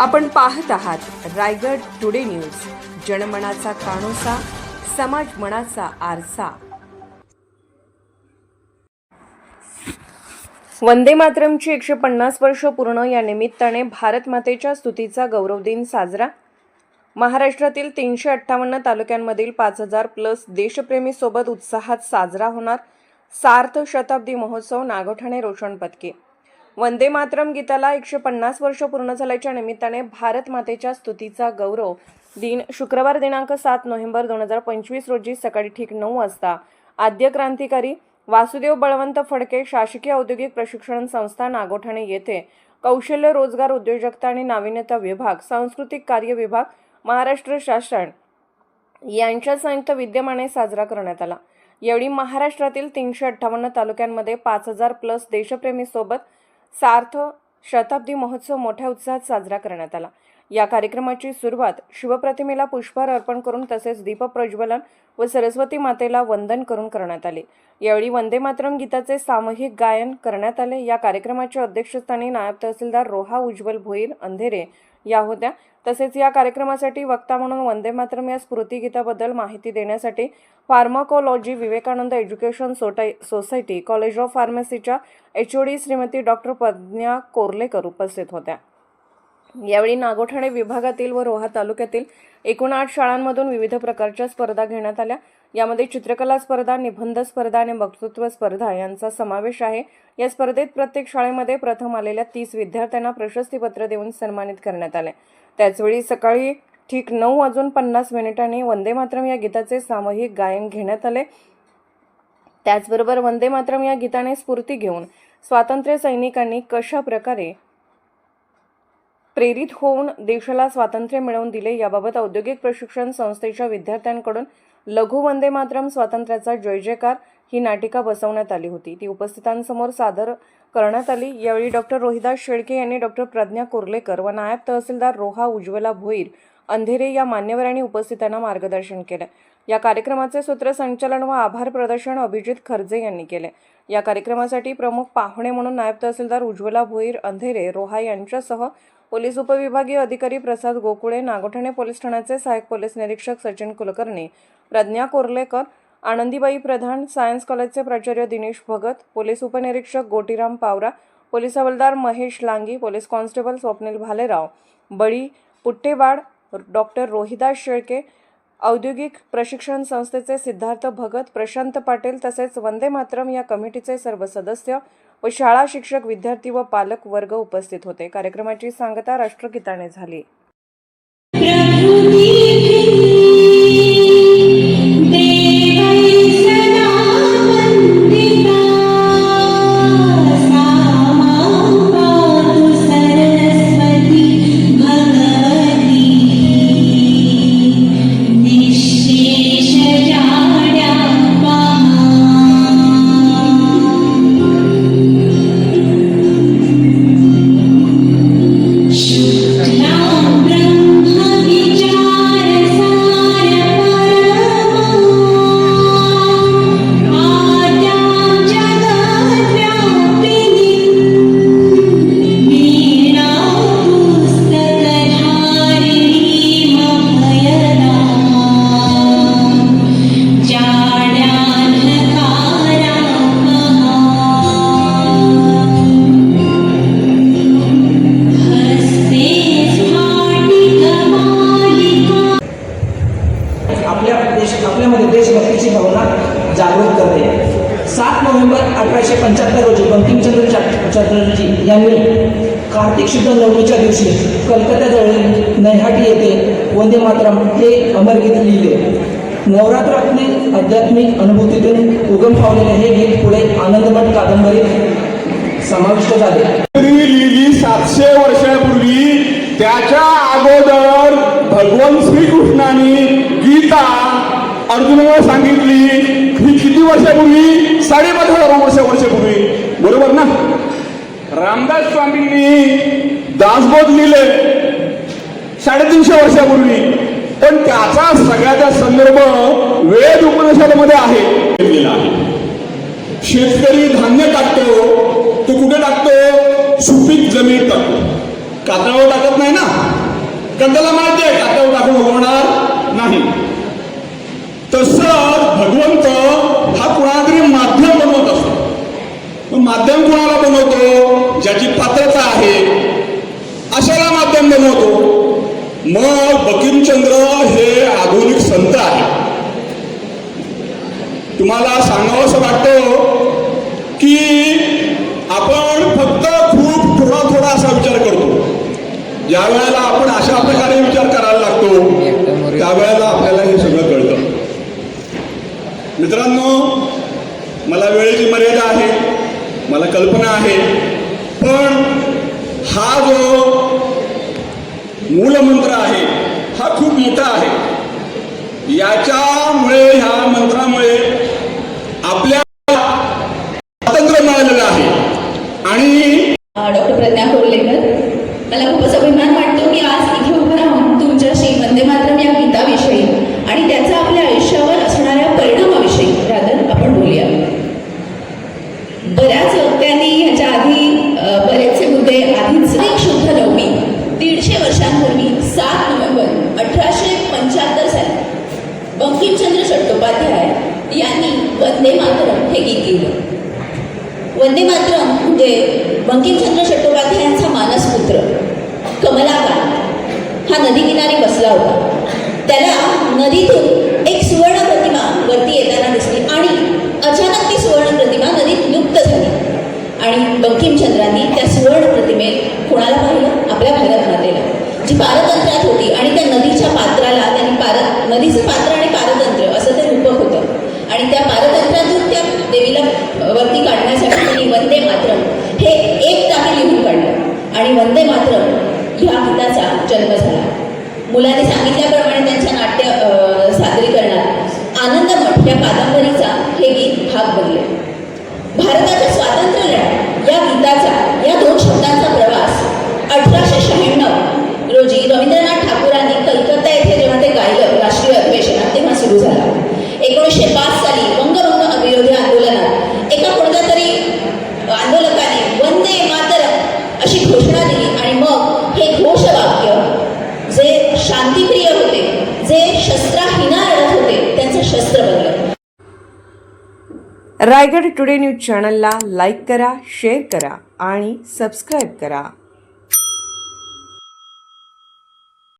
आपण पाहत आहात रायगड टुडे न्यूज. जनमनाचा कानोसा समाज मनाचा आरसा. वंदे मातरमची एकशे पन्नास वर्ष पूर्ण या निमित्ताने भारत मातेच्या स्तुतीचा गौरव दिन साजरा. महाराष्ट्रातील तीनशे अठ्ठावन्न तालुक्यांमधील पाच हजार प्लस देशप्रेमीसोबत उत्साहात साजरा होणार सार्थ शताब्दी महोत्सव नागोठाणे रोशन पदके. वंदे मातरम गीताला एकशे पन्नास वर्ष पूर्ण झाल्याच्या निमित्ताने भारत मातेच्या स्तुतीचा गौरव. दिन शुक्रवार दिनांक सात नोव्हेंबर दोन हजार पंचवीस रोजी सकाळी ठीक नऊ वाजता. आद्य क्रांतिकारी वासुदेव बळवंत फडके शासकीय औद्योगिक प्रशिक्षण संस्था नागोठाणे येथे. कौशल्य रोजगार उद्योजकता आणि नाविन्यता विभाग सांस्कृतिक कार्य विभाग महाराष्ट्र शासन यांच्या संयुक्त विद्यमाने साजरा करण्यात आला. यावेळी महाराष्ट्रातील तीनशे अठ्ठावन्न तालुक्यांमध्ये पाच हजार प्लस देशप्रेमीसोबत सार्थ शताब्दी महोत्सव मोठ्या उत्साहात साजरा करण्यात आला. या कार्यक्रमाची सुरुवात शिवप्रतिमेला पुष्पहार अर्पण करून तसेच दीपप्रज्वलन व सरस्वती मातेला वंदन करून करण्यात आले. यावेळी वंदे मातरम गीताचे सामूहिक गायन करण्यात आले. या कार्यक्रमाच्या अध्यक्षस्थानी नायब तहसीलदार रोहा उज्ज्वल भोईर अंधेरे या होत्या. तसेच या कार्यक्रमासाठी वक्ता म्हणून वंदे मातरम या स्मृतिगीताबद्दल माहिती देण्यासाठी फार्माकोलॉजी विवेकानंद एज्युकेशन सोटाय सोसायटी कॉलेज ऑफ फार्मसीच्या एचओडी श्रीमती डॉक्टर प्रज्ञा कोर्लेकर उपस्थित होत्या. यावेळी नागोठाणे विभागातील व रोहा तालुक्यातील एकूण आठ शाळांमधून विविध प्रकारच्या स्पर्धा घेण्यात आल्या. यामध्ये चित्रकला स्पर्धा निबंध स्पर्धा आणि वक्तृत्व स्पर्धा यांचा समावेश आहे. या स्पर्धेत प्रत्येक शाळेमध्ये प्रथम आलेल्या तीस विद्यार्थ्यांना प्रशस्तीपत्र देऊन सन्मानित करण्यात आले. त्याचवेळी सकाळी ठीक नऊ वाजून पन्नास मिनिटांनी वंदे मातरम या गीताचे सामूहिक गायन घेण्यात आले. त्याचबरोबर वंदे मातरम या गीताने स्फूर्ती घेऊन स्वातंत्र्य सैनिकांनी कशा प्रकारे प्रेरित होऊन देशाला स्वातंत्र्य मिळवून दिले याबाबत औद्योगिक प्रशिक्षण संस्थेच्या विद्यार्थ्यांकडून लघु वंदे मातरम स्वातंत्र्याचा जय जयकार ही नाटिका बसवण्यात आली होती. ती उपस्थितांसमोर सादर करण्यात आली. यावेळी डॉक्टर रोहिदास शेळके यांनी डॉक्टर प्रज्ञा कोर्लेकर व नायब तहसीलदार रोहा उज्ज्वला भोईर अंधेरे या मान्यवरांनी उपस्थितांना मार्गदर्शन केलं. या कार्यक्रमाचे सूत्रसंचालन व आभार प्रदर्शन अभिजित खर्जे यांनी केले. या कार्यक्रमासाठी प्रमुख पाहुणे म्हणून नायब तहसीलदार उज्ज्वला भोईर अंधेरे रोहा यांच्यासह पोलीस उपविभागीय अधिकारी प्रसाद गोकुळे नागोठाणे पोलीस ठाण्याचे सहाय्यक पोलीस निरीक्षक सचिन कुलकर्णी प्रज्ञा कोर्लेकर आनंदीबाई प्रधान सायन्स कॉलेजचे प्राचार्य दिनेश भगत पोलीस उपनिरीक्षक गोटीराम पावरा पोलीस हवालदार Mahesh Langi police constable Swapnil Bhalerao Bali Puttewad doctor Rohidas Shelke औद्योगिक प्रशिक्षण संस्थेचे सिद्धार्थ भगत प्रशांत पाटील तसेच वंदे मातरम या कमिटीचे सर्व सदस्य व शाळा शिक्षक विद्यार्थी व पालक वर्ग उपस्थित होते. कार्यक्रमाची सांगता राष्ट्रगीताने झाली. देश आपल्यामध्ये देशभक्तीची भावना जागृत करते. सात नोव्हेंबर अठराशे पंच्याहत्तर रोजी बंकिमचंद्र चॅटर्जी यांनी कार्तिक शुद्ध नवमीच्या दिवशी कलकत्त्याजवळ नैहाटी येथे वंदे मातरम हे अमरगीत लिहिले. नवरात्रातील आध्यात्मिक अनुभूतीतून उगम पावलेले हे गीत पुढे आनंदमठ कादंबरीत समाविष्ट झाले. पूर्वी लिहिली सातशे वर्षापूर्वी त्याच्या अगोदर भगवान श्रीकृष्णाने अर्जुनाला सांगितली ही किती वर्षापूर्वी? साडेपाच हजार वर्ष वर्षापूर्वी. बरोबर ना? रामदास स्वामींनी दासबोध लिहिले साडेतीनशे वर्षापूर्वी. पण त्याचा सगळ्याचा संदर्भ वेद उपनिषदामध्ये आहे. शेतकरी धान्य टाकतो तो कुठे टाकतो? सुपीक जमीन टाकतो. कातळावर टाकत नाही ना? कारण त्याला माहिती आहे कातळावर टाकून होणार नाही. बनवतो ज्याची पात्रता आहे अशाला माध्यम बनवतो. मग बकिमचंद्र हे आधुनिक संत आहे तुम्हाला सांगावंसं वाटतं की आपण फक्त खूप थोडा थोडा असा विचार करतो. ज्या वेळेला आपण अशा प्रकारे विचार करायला लागतो त्यावेळेला आपल्याला हे सगळं कळतं. मित्रांनो मला वेळेची मर्यादा आहे. मला कल्पना आहे. पण हा जो मूलमंत्र आहे हा खूप मोठा आहे. याच्यामुळे ह्या मंत्रामुळे बंकिमचंद्र चट्टोपाध्याय यांनी वंदे मातरम हे गीत लिहिलं. वंदे मातरम म्हणजे बंकिमचंद्र चट्टोपाध्यायांचा मानसपुत्र कमलाकांत हा नदी किनारी बसला होता. त्याला नदीतून एक सुवर्ण प्रतिमा वरती येताना दिसली आणि अचानक ती सुवर्ण प्रतिमा नदीत लुप्त झाली. आणि बंकिमचंद्रांनी त्या सुवर्ण प्रतिमेत कोणाला पाहिलं? आपल्या भारत मातेला जी पारतंत्रात होती आणि त्या नदीच्या मुलाने सांगितल्याप्रमाणे त्यांच्या नाट्य सादरीकरणात आनंद मठ या कादंबरीचा हे गीत भाग बनले. भारताच्या स्वातंत्र्य लढा या गीताचा या दोन शब्दांचा प्रवास अठराशे शहाण्णव रोजी रवींद्रनाथ ठाकूरांनी कलकत्ता येथे जेव्हा ते गायलं राष्ट्रीय अधिवेशनात तेव्हा सुरू झाला एकोणीसशे पाच साली वंगभंग विरोधी आंदोलनात एका कोणत्या तरी आंदोलकाने वंदे मातरम अशी घोषणा दिली आणि मग हे घोषवाक्य जे शांतिप्रिय होते. जे शस्त्राहीना लढत होते त्यांचं शस्त्र बनलं. रायगड टुडे न्यूज चॅनलला लाईक करा शेअर करा आणि सबस्क्राईब करा.